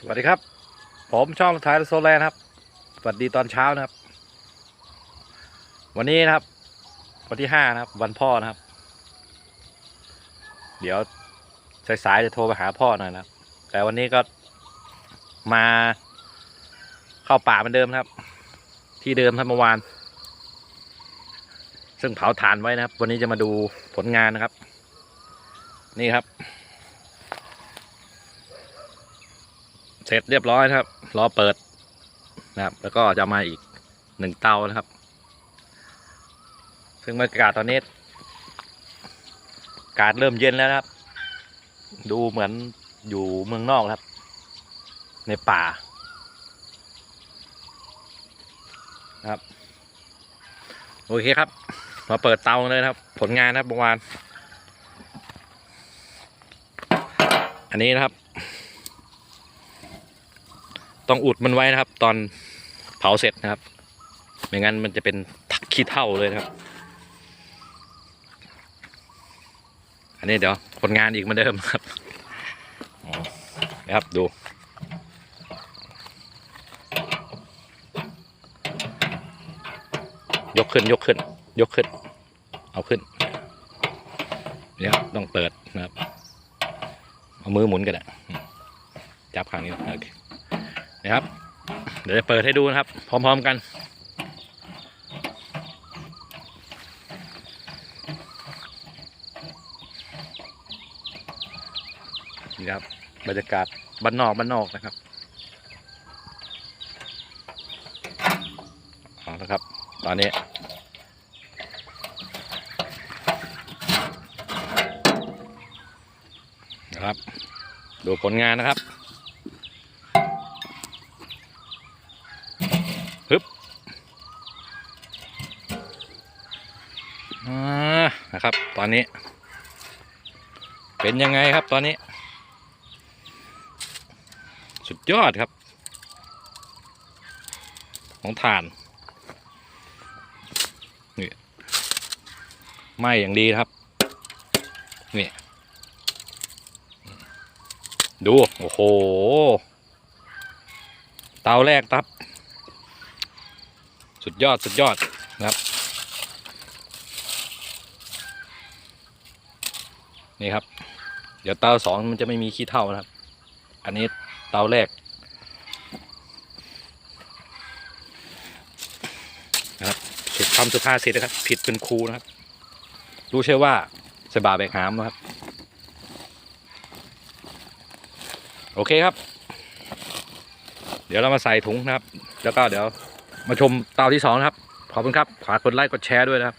สวัสดีครับ ผมช่องท้ายโซแลนครับ สวัสดีตอนเช้านะครับ วันนี้นะครับ วันที่ห้านะครับ วันพ่อนะครับ เดี๋ยวสายๆจะโทรไปหาพ่อหน่อยนะครับแต่วันนี้ก็มาเข้าป่าเหมือนเดิมครับ ที่เดิมท่านเมื่อวาน ซึ่งเผาถ่านไว้นะครับ วันนี้จะมาดูผลงานนะครับ นี่ครับ เสร็จเรียบร้อยนะครับ รอเปิดนะครับ แล้วก็จะมาอีกหนึ่งเตานะครับ ซึ่งบรรยากาศตอนนี้อากาศเริ่มเย็นแล้วนะครับ ดูเหมือนอยู่เมืองนอกครับ ในป่านะครับ โอเคครับ มาเปิดเตาเลยครับ ผลงานนะครับเมื่อวาน อันนี้นะครับ ต้องอุดมันไว้นะครับ ตอนเผาเสร็จนะครับ ไม่งั้นมันจะเป็นขี้เท่าเลยนะครับ อันนี้เดี๋ยวผลงานอีกเหมือนเดิมครับนะครับดู ยกขึ้นยกขึ้น ยกขึ้น เอาขึ้นเนี่ยต้องเปิดนะครับ เอามือหมุนกันอะจับข้างนี้โอเค นะครับ เดี๋ยวจะเปิดให้ดูนะครับ พร้อม ๆกัน นี่ครับ บรรยากาศบ้านนอกบ้านนอกนะครับเอาละครับ ตอนนี้นะครับ ดูผลงานนะครับฮึบ นะครับ ตอนนี้ เป็นยังไงครับตอนนี้ สุดยอดครับ ของถ่านนี่ไหมอย่างดีครับ นี่ ดู โอ้โห เตาแรกครับ สุดยอดสุดยอดนะครับ นี่ครับ เดี๋ยวเตาสองมันจะไม่มีขี้เท่านะครับ อันนี้เตาแรกนะครับสุดคำสุภาษิตนะครับ ผิดเป็นครูนะครับ รู้ใช่ว่าสบาแบกหามนะครับ โอเคครับ เดี๋ยวเรามาใส่ถุงนะครับ แล้วก็เดี๋ยวมาชมเตาที่สองนะครับ ขอบคุณครับฝากกดไลค์กดแชร์ด้วยนะครับ